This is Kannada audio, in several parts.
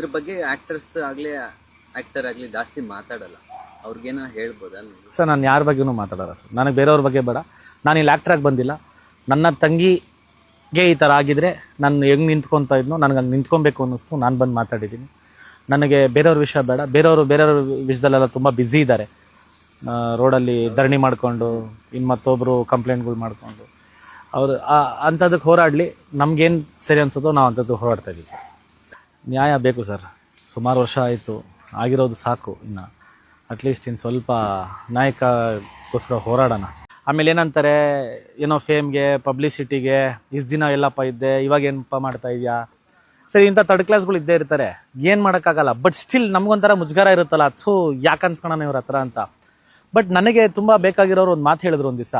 ಇದ್ರ ಬಗ್ಗೆ ಆಕ್ಟರ್ಸ್ ಆಗ್ಲಿ ಆಕ್ಟರ್ ಆಗ್ಲಿ ಜಾಸ್ತಿ ಮಾತಾಡಲ್ಲ. ಅವ್ರಿಗೇನೋ ಹೇಳ್ಬೋದಾ ನೀವು ಸರ್, ನಾನು ಯಾರ ಬಗ್ಗೆನೂ ಮಾತಾಡಲ್ಲ ಸರ್. ನನಗೆ ಬೇರೆಯವ್ರ ಬಗ್ಗೆ ಬೇಡ. ನಾನು ಇಲ್ಲಿ ಆ್ಯಕ್ಟ್ರಾಗಿ ಬಂದಿಲ್ಲ. ನನ್ನ ತಂಗಿಗೆ ಈ ಥರ ಆಗಿದ್ರೆ ನಾನು ಹೆಂಗೆ ನಿಂತ್ಕೊತಾ ಇದ್ನೋ, ನನಗೆ ಹಂಗೆ ನಿಂತ್ಕೊಬೇಕು ಅನ್ನಿಸ್ತು. ನಾನು ಬಂದು ಮಾತಾಡಿದ್ದೀನಿ ನನಗೆ ಬೇರೆಯವ್ರ ವಿಷಯ ಬೇಡ. ಬೇರೆಯವರು, ಬೇರೆಯವ್ರ ವಿಷಯದಲ್ಲೆಲ್ಲ ತುಂಬ ಬ್ಯುಸಿ ಇದ್ದಾರೆ ರೋಡಲ್ಲಿ ಧರಣಿ ಮಾಡಿಕೊಂಡು ಇನ್ನು ಮತ್ತೊಬ್ಬರು ಕಂಪ್ಲೇಂಟ್ಗಳು ಮಾಡಿಕೊಂಡು. ಅವರು ಅಂಥದ್ದಕ್ಕೆ ಹೋರಾಡಲಿ. ನಮಗೇನು ಸರಿ ಅನ್ಸುತ್ತೋ ನಾವು ಅಂಥದ್ದು ಹೋರಾಡ್ತಾ ಇದ್ದೀವಿ ಸರ್. ನ್ಯಾಯ ಬೇಕು ಸರ್. ಸುಮಾರು ವರ್ಷ ಆಯಿತು. ಆಗಿರೋದು ಸಾಕು ಇನ್ನು. ಅಟ್ಲೀಸ್ಟ್ ಇನ್ನು ಸ್ವಲ್ಪ ನಾಯಕಗೋಸ್ಕರ ಹೋರಾಡೋಣ. ಆಮೇಲೆ ಏನಂತಾರೆ, ಏನೋ ಫೇಮ್ಗೆ ಪಬ್ಲಿಸಿಟಿಗೆ ಇಷ್ಟು ದಿನ ಎಲ್ಲಪ್ಪ ಇದ್ದೆ, ಇವಾಗ ಏನಪ್ಪ ಮಾಡ್ತಾ ಇದೆಯಾ? ಸರಿ, ಇಂಥ ತರ್ಡ್ ಕ್ಲಾಸ್ಗಳು ಇದ್ದೇ ಇರ್ತಾರೆ. ಏನು ಮಾಡೋಕ್ಕಾಗಲ್ಲ. ಬಟ್ ಸ್ಟಿಲ್ ನಮಗೊಂಥರ ಮುಜುಗರ ಇರುತ್ತಲ್ಲ. ಅಥೂ ಯಾಕೆ ಅನ್ಸ್ಕೊಳಣ ಇವ್ರ ಹತ್ರ ಅಂತ. ಬಟ್ ನನಗೆ ತುಂಬ ಬೇಕಾಗಿರೋರು ಒಂದು ಮಾತು ಹೇಳಿದ್ರು ಒಂದು ದಿವಸ.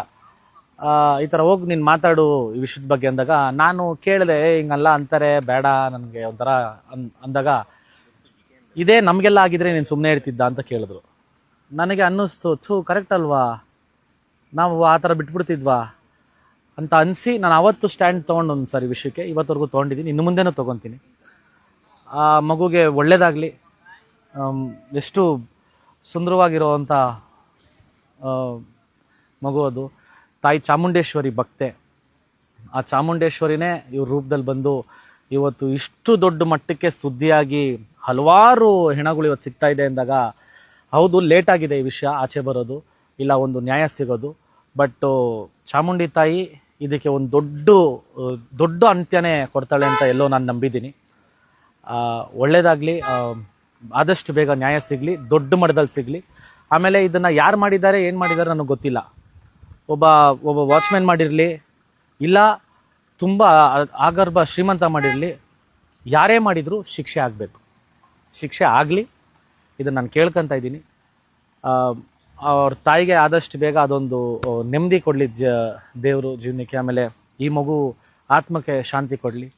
ಈ ಥರ ಹೋಗಿ ನೀನು ಮಾತಾಡು ಈ ವಿಷಯದ ಬಗ್ಗೆ ಅಂದಾಗ, ನಾನು ಕೇಳಿದೆ ಹಿಂಗಲ್ಲ ಅಂತಾರೆ, ಬೇಡ ನನಗೆ ಒಂಥರ ಅನ್ ಅಂದಾಗ, ಇದೇ ನಮಗೆಲ್ಲ ಆಗಿದ್ರೆ ನೀನು ಸುಮ್ಮನೆ ಇರ್ತಿದ್ದ ಅಂತ ಕೇಳಿದ್ರು. ನನಗೆ ಅನ್ನಿಸ್ತು, ಥೂ ಕರೆಕ್ಟ್ ಅಲ್ವಾ? ನಾವು ಆ ಥರ ಬಿಟ್ಬಿಡ್ತಿದ್ವಾ? ಅಂತ ಅನಿಸಿ, ನಾನು ಅವತ್ತು ಸ್ಟ್ಯಾಂಡ್ ತೊಗೊಂಡು ಒಂದು ಸರಿ ವಿಷಯಕ್ಕೆ, ಇವತ್ತವರೆಗೂ ತೊಗೊಂಡಿದ್ದೀನಿ ಇನ್ನು ಮುಂದೆನೂ ತೊಗೊತೀನಿ. ಆ ಮಗುಗೆ ಒಳ್ಳೆಯದಾಗಲಿ ಎಷ್ಟು ಸುಂದರವಾಗಿರೋವಂಥ ಮಗು ಅದು. ತಾಯಿ ಚಾಮುಂಡೇಶ್ವರಿ ಭಕ್ತೆ. ಆ ಚಾಮುಂಡೇಶ್ವರಿನೇ ಇವ್ರ ರೂಪದಲ್ಲಿ ಬಂದು ಇವತ್ತು ಇಷ್ಟು ದೊಡ್ಡ ಮಟ್ಟಕ್ಕೆ ಸುದ್ದಿಯಾಗಿ ಹಲವಾರು ಹೆಣಗಳು ಇವತ್ತು ಸಿಗ್ತಾ ಇದೆ ಅಂದಾಗ, ಹೌದು ಲೇಟ್ ಆಗಿದೆ ಈ ವಿಷಯ, ಆಚೆ ಬರೋದು, ಇಲ್ಲ ಒಂದು ನ್ಯಾಯ ಸಿಗೋದು. ಬಟ್ ಚಾಮುಂಡಿ ತಾಯಿ ಇದಕ್ಕೆ ಒಂದು ದೊಡ್ಡ ದೊಡ್ಡ ಅಂತ್ಯನೇ ಕೊಡ್ತಾಳೆ ಅಂತ ಎಲ್ಲೋ ನಾನು ನಂಬಿದ್ದೀನಿ. ಒಳ್ಳೆಯದಾಗಲಿ ಆದಷ್ಟು ಬೇಗ ನ್ಯಾಯ ಸಿಗಲಿ, ದೊಡ್ಡ ಮಟ್ಟದಲ್ಲಿ ಸಿಗಲಿ. ಆಮೇಲೆ ಇದನ್ನು ಯಾರು ಮಾಡಿದ್ದಾರೆ, ಏನು ಮಾಡಿದ್ದಾರೆ ನನಗೆ ಗೊತ್ತಿಲ್ಲ. ಒಬ್ಬ ಒಬ್ಬ ವಾಚ್ಮ್ಯಾನ್ ಮಾಡಿರಲಿ, ಇಲ್ಲ, ತುಂಬ ಆಗರ್ಭ ಶ್ರೀಮಂತ ಮಾಡಿರಲಿ, ಯಾರೇ ಮಾಡಿದರೂ ಶಿಕ್ಷೆ ಆಗಬೇಕು. ಶಿಕ್ಷೆ ಆಗಲಿ, ಇದನ್ನು ನಾನು ಕೇಳ್ಕೊತಾ ಇದ್ದೀನಿ. ಅವ್ರ ತಾಯಿಗೆ ಆದಷ್ಟು ಬೇಗ ಅದೊಂದು, ನೆಮ್ಮದಿ ಕೊಡಲಿ ಜ, ದೇವರು ಜೀವನಕ್ಕೆ, ಆಮೇಲೆ ಈ ಮಗು ಆತ್ಮಕ್ಕೆ ಶಾಂತಿ ಕೊಡಲಿ.